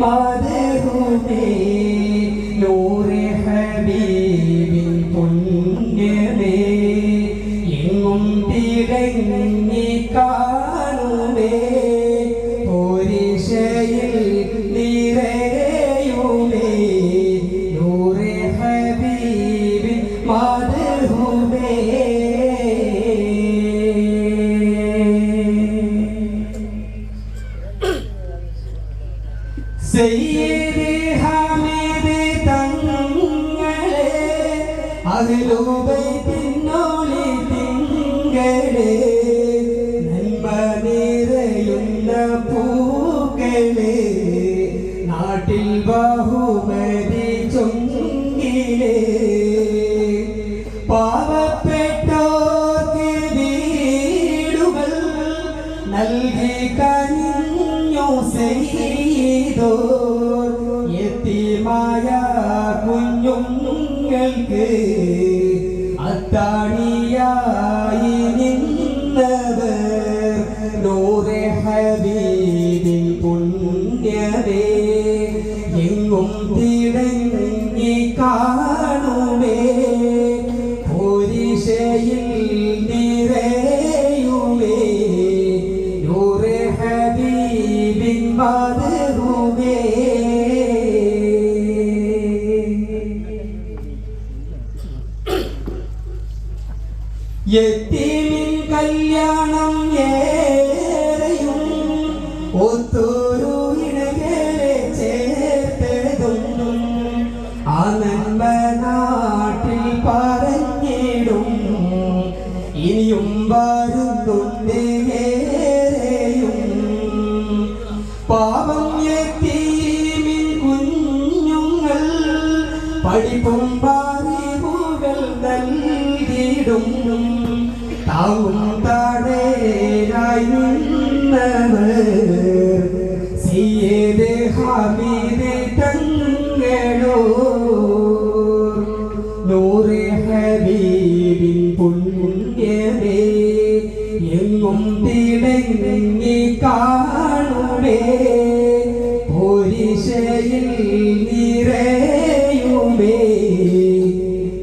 മധുമേ നൂറെ ഹബീബിൻ തങ്ങളെ അഹ്ലുബൈത്തിനോളി തിങ്കളെ നന്മ നിറയുന്ന പൂക്കളെ നാട്ടിൽ ബഹുമതി ചൊങ്കിലെ. പാവപ്പെട്ടോർക്ക് വീടുകൾ നൽകി കനിഞ്ഞു ചെയ്തോ എത്തിമായ കുഞ്ഞുങ്ങൾക്ക് അത്താണിയായി നിന്നവർ. നൂറെ ഹബീബിൻ പുണ്യതേ എങ്ങും തിളങ്ങി കാണുമേ യത്തീമിൻ കല്യാണം ഏറെയും ഒത്തൊരു ഇണകളെ ചേർത്തതും ആ നന്മ നാട്ടിൽ പറഞ്ഞിടും. ഇനിയും വരുന്നുണ്ടേറെയും പാപം യത്തീമിൻ കുഞ്ഞുങ്ങൾ പഠിപ്പും പാറിവുകൾ നൽകിടും താവും താഴേരായി നിന്നവർ ഹമീദ് തങ്ങളോ നൂറെ ഹബീബിൻ പുണ്യമേ എങ്ങും തിളങ്ങി കാണുമേ പോരിശയിൽ നിറയുമേ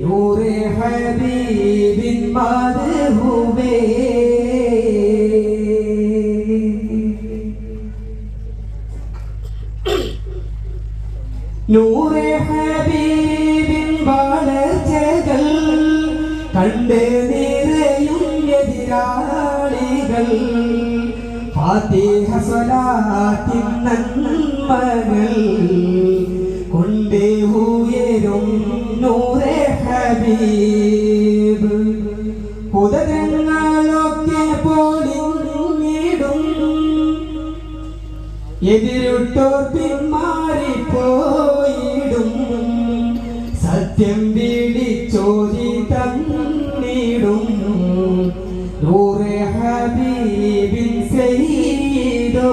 നൂറെ ഹബീബിൻ മധുമേ നൂറെ ഹബീബിൻ വളർച്ചകൾ കണ്ട് നിറയും എതിരാളികൾ ഫാത്തിഹ സ്വലാത്തിൻ നന്മകൾ കൊണ്ടേ ഉയരും നൂറെ ഹബീബ്. ഉദരങ്ങളൊക്കെ പൊളിഞ്ഞിടും എതിരുട്ടോർ പിന്മാറിപ്പോയിടും സത്യം വിളിച്ചോരി തന്നിടും. നൂറെ ഹബീബിൻ ചെയ്തോ